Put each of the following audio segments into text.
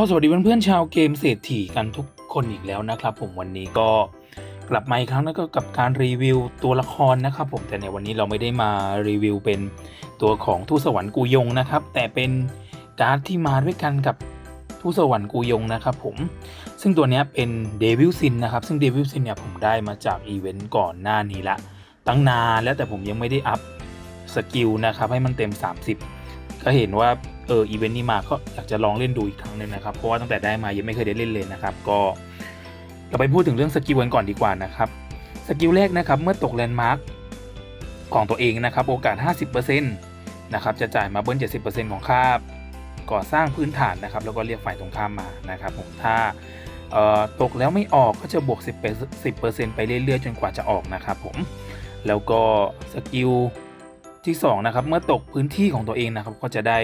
ก็สวัสดีเพื่อนๆชาวเกมเศรษฐีกันทุกคนอีกแล้วนะครับ ผมวันนี้ก็กลับมาอีกครั้งแล้วก็กับการรีวิวตัวละครนะครับ ผมแต่ในวันนี้เราไม่ได้มารีวิวเป็นตัวของทูตสวรรค์กูยงนะครับ แต่เป็นการ์ดที่มาด้วยกันกับทูตสวรรค์กูยงนะครับ ผมซึ่งตัวนี้เป็นเดวิลซินนะครับ ซึ่งเดวิลซินเนี่ยผมได้มาจากอีเวนต์ก่อนหน้านี้ละตั้งนานแล้วแต่ผมยังไม่ได้อัพสกิลนะครับให้มันเต็ม 30 ก็เห็นว่า เอออีเวนต์นี้มาก็อยากจะลองเล่นดูอีกครั้งหนึ่งนะครับ เพราะว่าตั้งแต่ได้มายังไม่เคยได้เล่นเลยนะครับ ก็เราไปพูดถึงเรื่องสกิลกันก่อนดีกว่านะครับสกิลแรกนะครับเมื่อตกแลนด์มาร์กของตัวเองนะครับ โอกาส 50%นะครับจะจ่ายมาเบิ้ล70%ของค่าก่อสร้างพื้นฐานนะครับ แล้วก็เรียกฝ่ายตรงข้ามมานะครับผมถ้าตกแล้วไม่ออกก็จะบวก 10%ไปเรื่อยๆ จนกว่าจะออกนะครับผมแล้วก็สกิลที่2นะครับเมื่อตกพื้นที่ของตัวเองนะครับก็จะได้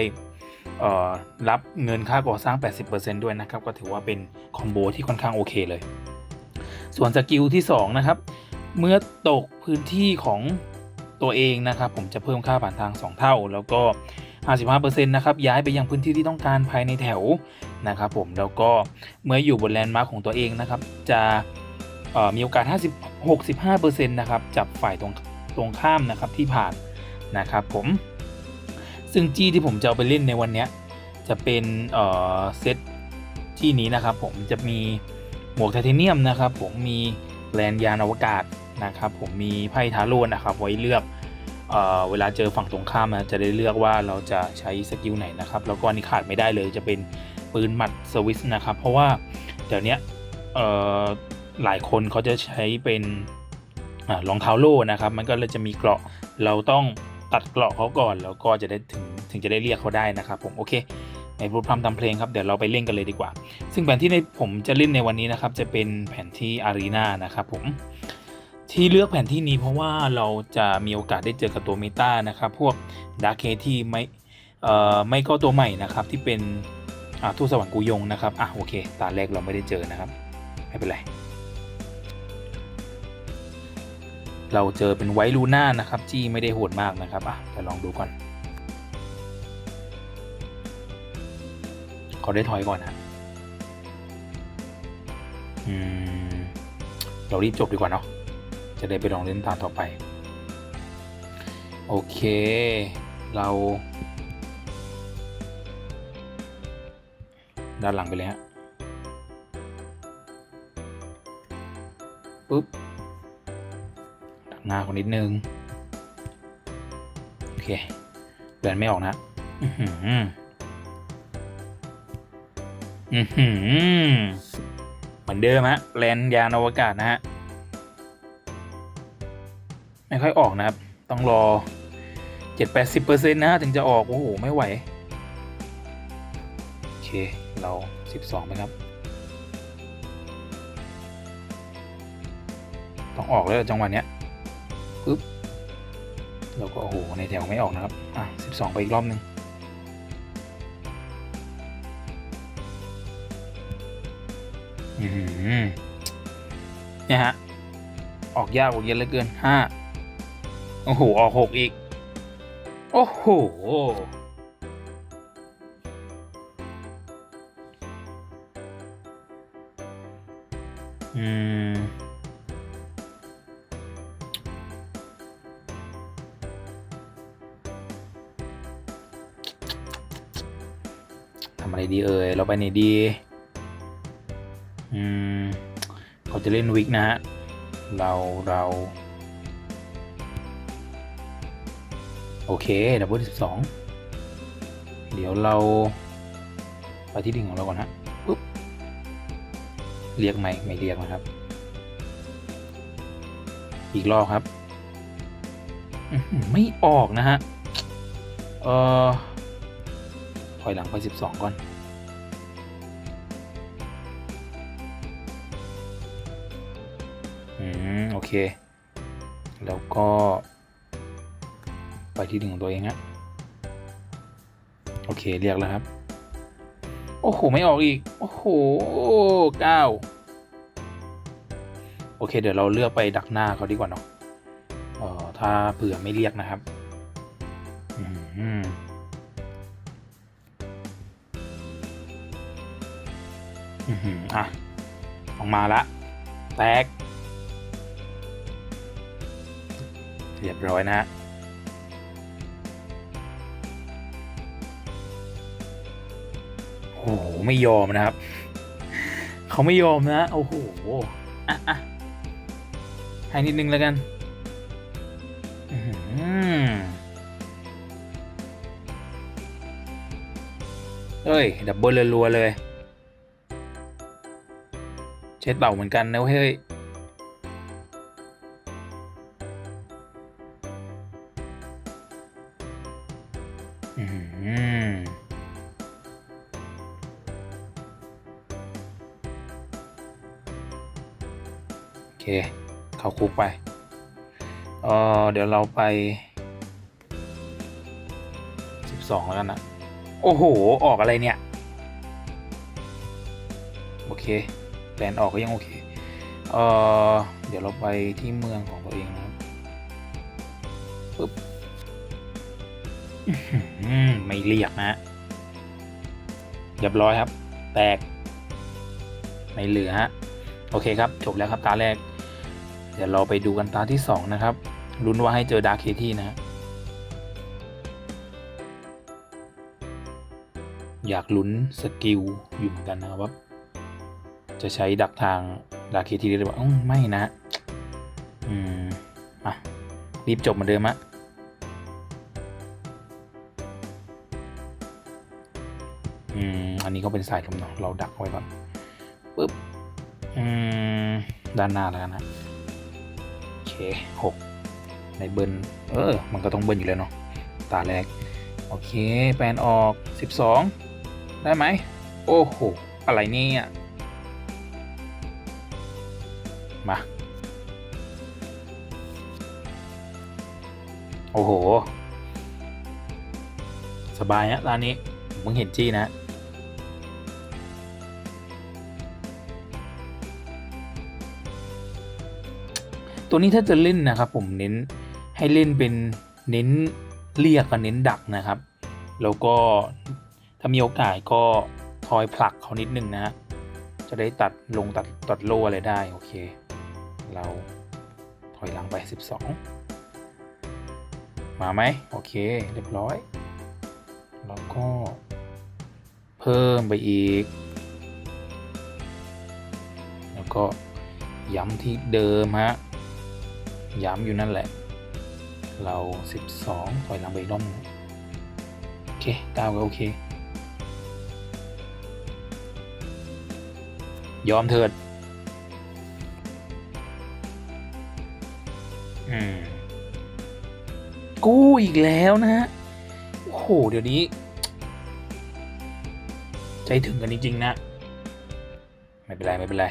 รับเงินค่าก่อสร้าง 80%ด้วยนะครับ ก็ถือว่าเป็นคอมโบที่ค่อนข้างโอเคเลย ส่วนสกิลที่ 2 นะครับ เมื่อตกพื้นที่ของตัวเองนะครับ ผมจะเพิ่มค่าผ่านทาง 2 เท่า แล้วก็ 55%นะครับย้ายไปยังพื้นที่ที่ต้องการภายในแถวนะครับผมแล้วก็เมื่ออยู่บนแลนด์มาร์คของตัวเองนะครับ จะมีโอกาส 50 65%นะครับจับฝ่ายตรงตรงข้ามนะครับที่ผ่านนะครับผม ซึ่งจี้ที่ผมจะเอาไปเล่นในวันนี้จะเป็นเอ่อเซตจี้นี้นะครับผมจะมีหมวกไทเทเนียมนะครับ ผมมีแลนยานอวกาศนะครับ ผมมีไพ่ทาโร่นะครับ ไว้เลือกเอ่อเวลาเจอฝั่งตรงข้ามนะจะได้เลือกว่าเราจะใช้สกิลไหนนะครับ แล้วก็อันนี้ขาดไม่ได้เลยจะเป็นปืนหมัดสวิสนะครับ เพราะว่าเดี๋ยวนี้เอ่อหลายคนเขาจะใช้เป็นอารองเท้าโล่นะครับ มันก็เลยจะมีเกราะเราต้อง ตัดเกราะเขาก่อน แล้วก็จะได้ถึงถึงจะได้เรียกเขาได้นะครับ ผมโอเคในพูดพร่ำทำเพลงครับเดี๋ยวเราไปเล่นกันเลยดีกว่า ซึ่งแผนที่ในผมจะเล่นในวันนี้นะครับ จะเป็นแผนที่อารีนานะครับผมที่เลือกแผนที่นี้เพราะว่าเราจะมีโอกาสได้เจอกับตัวเมตานะครับ พวกดาร์เคที่ไม่เอ่อไม่ก็ตัวใหม่นะครับ ที่เป็นอ่าทูตสวรรค์กูยงนะครับอะโอเค ตาแรกเราไม่ได้เจอนะครับ ไม่เป็นไร เราเจอเป็นไวลูน่านะครับจี้ไม่ได้โหดมากนะครับอะเดี๋ยวลองดูก่อนขอได้ถอยก่อนนะอืมเรารีบจบดีกว่าเนาะจะได้ไปลองเล่นตามต่อไป โอเค เราด้านหลังไปเลยฮะปุ๊บ หน้าคนนิดนึง โอเคเดินไม่ออกนะ อือหืออือหือเหมือนเดิมฮะแลนยานอวกาศนะฮะ ไม่ค่อยออกนะครับ ต้องรอเจ็ดแปดสิบเปอร์เซ็นต์นะฮะถึงจะออก โอ้โห ไม่ไหว โอเค เราสิบสองไปครับ ต้องออกแล้วจังหวะเนี้ย ปึ๊บเราก็โอ้โหในแถวไม่ออกนะครับ อะสิบสองไปอีกรอบหนึ่งอืมเนี่ยฮะ ออกยากออกเย็นเหลือเกินห้าโอ้โห ออกหกอีก โอ้โห อืมำอะไรดีเอ่ย เราไปไหนดี อืมเขาจะเล่นวิกนะฮะ เราเรา โอเคดับเบิลสิบสองเดี๋ยวเรา ไปที่ดิ่งของเราก่อนฮะปุ๊บ เรียกไหมไม่เรียกนะครับ อีกรอบครับ ไม่ออกนะฮะ เออ อยหลังไป12 ก่อน อืม โอเค แล้วก็ ไปที่ดึงของตัวเองฮะโอเค เรียกแล้วครับ โอ้โห ไม่ออกอีก โอ้โหเก้าโอเค เดี๋ยวเราเลือกไปดักหน้าเขาดีกว่าเนาะเอ่อถ้าเผื่อไม่เรียกนะครับ อืม อืออะ ออกมาละ แตก เรียบร้อยนะโอ้โห ไม่ยอมนะครับ เขาไม่ยอมนะ โอ้โห อะอะให้นิดนึงแล้วกันเอ้ย ดับเบิลรัวๆเลย ช็ดเต่าเหมือนกันนะเฮ้ยอืมโอเค เข้าคุกไปเออเดี๋ยวเราไปสิบสองแล้วกันนะโอ้โห ออกอะไรเนี่ย โอเค แลนออกก็ยังโอเคเออเดี๋ยวเราไปที่เมืองของตัวเองนะครับปึ๊บไม่เรียกนะเรียบร้อยครับ แตก ไม่เหลือฮะโอเคครับ จบแล้วครับตาแรก เดี๋ยวเราไปดูกันตาที่สองนะครับลุ้นว่าให้เจอดาร์คเคที่นะฮะอยากลุ้นสกิลอยู่เหมือนกันนะครับว่า จะใช้ดักทางดาเคที่ได้หรือเปล่าไม่นะ อืมอะรีบจบเหมือนเดิมอะอืม อันนี้ก็เป็นสายลมเนาะเราดักไว้ก่อนปึ๊บ อืม ด้านหน้าแล้วกันนะโอเคหกในเบิร์นเออ มันก็ต้องเบิร์นอยู่แล้วเนาะ ตาแรก โอเค แปลนออกสิบสองได้ไหม โอ้โห อะไรเนี่ย โอ้โห สบายฮะร้านนี้มึงเห็นจี้นะตัวนี้ถ้าจะเล่นนะครับ ผมเน้นให้เล่นเป็นเน้นเรียกกับเน้นดักนะครับ แล้วก็ถ้ามีโอกาสก็ทอยผลักเขานิดนึงนะฮะจะได้ตัดลงตัดตัดโลอะไรได้ โอเค เราถอยหลังไป 12 มาไหมโอเค เรียบร้อย แล้วก็ เพิ่มไปอีก แล้วก็ย้ำที่เดิมฮะ ย้ำอยู่นั่นแหละ เรา 12ถอยหลังไปอีกรอบหนึงโอเคก้าวก็โอเค ยอมเถิด อืม กู้อีกแล้วนะฮะ โอ้โห เดี๋ยวนี้ ใจถึงกันจริง ๆ นะ ไม่เป็นไร ไม่เป็นไร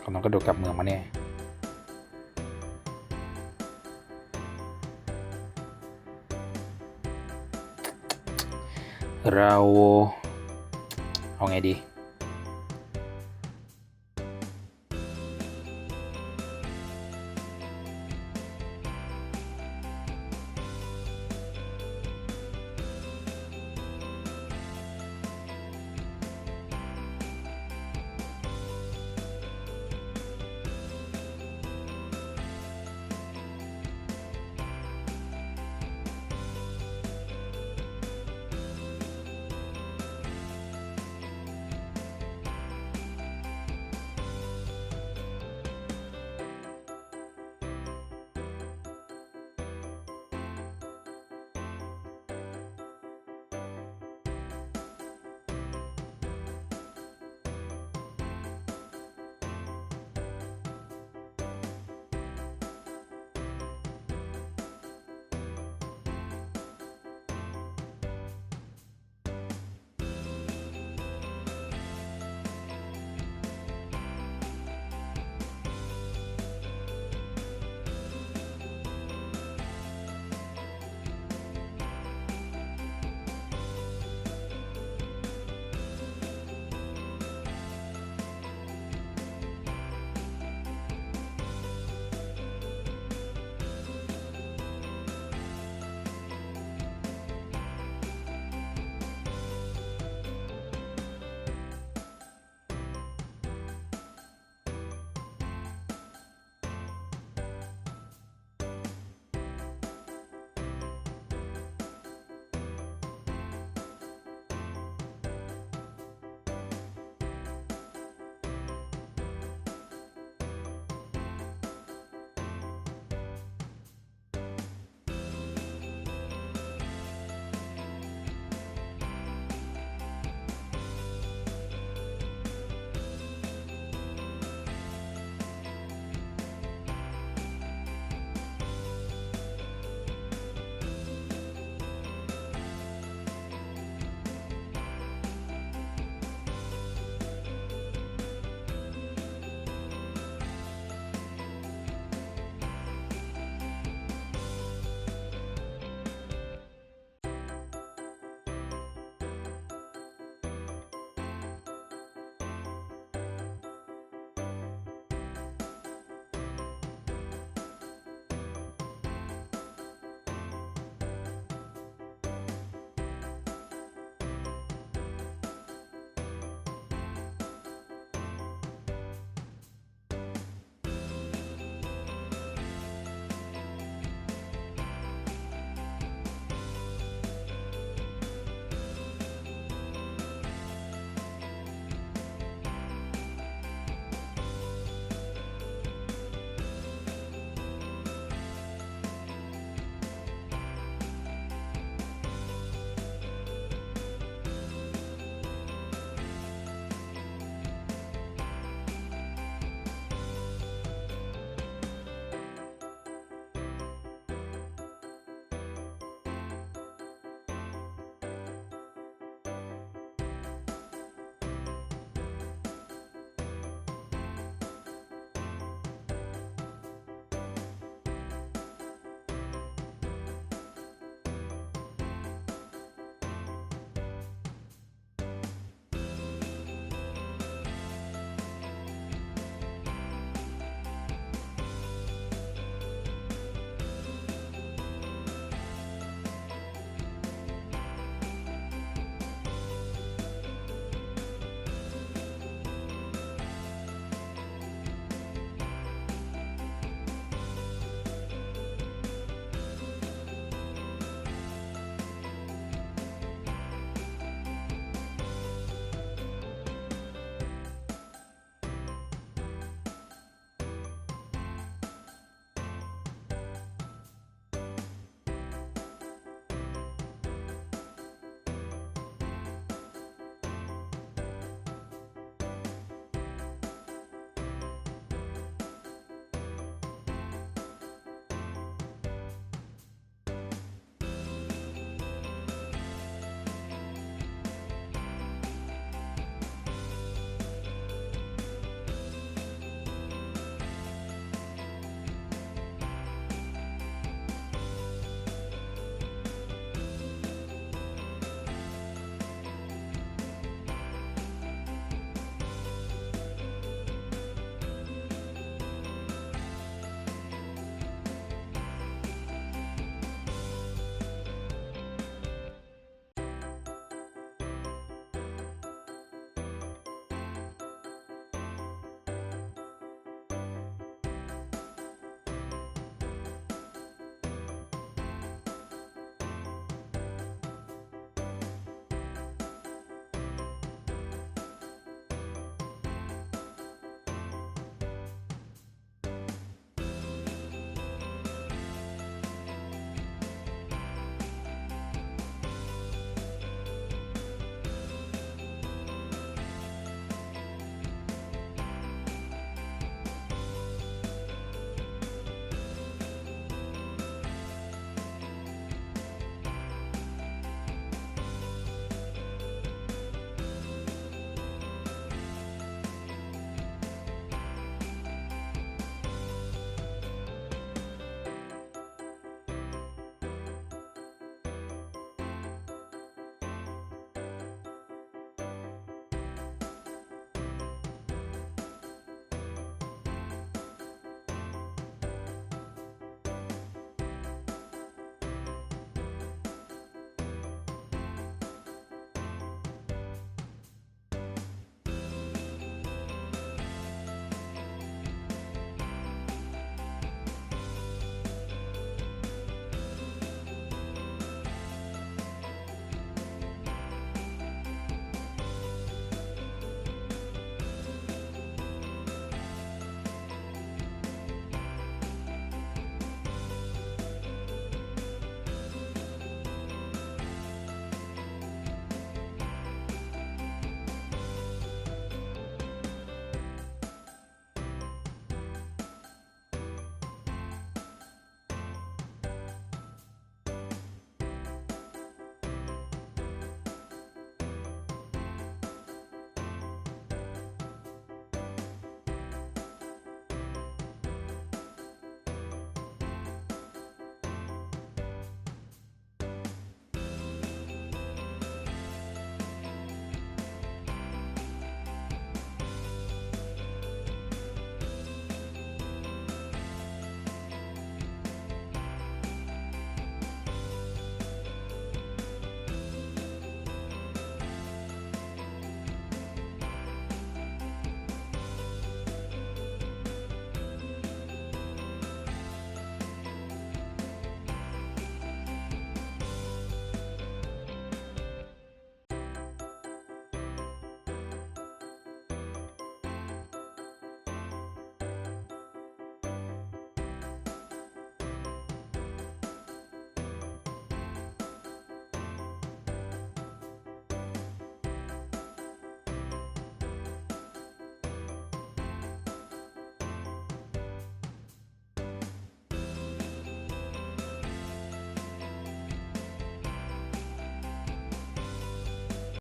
เขาต้องกระโดดกลับเมืองมาเนี่ยเรา เอาไงดี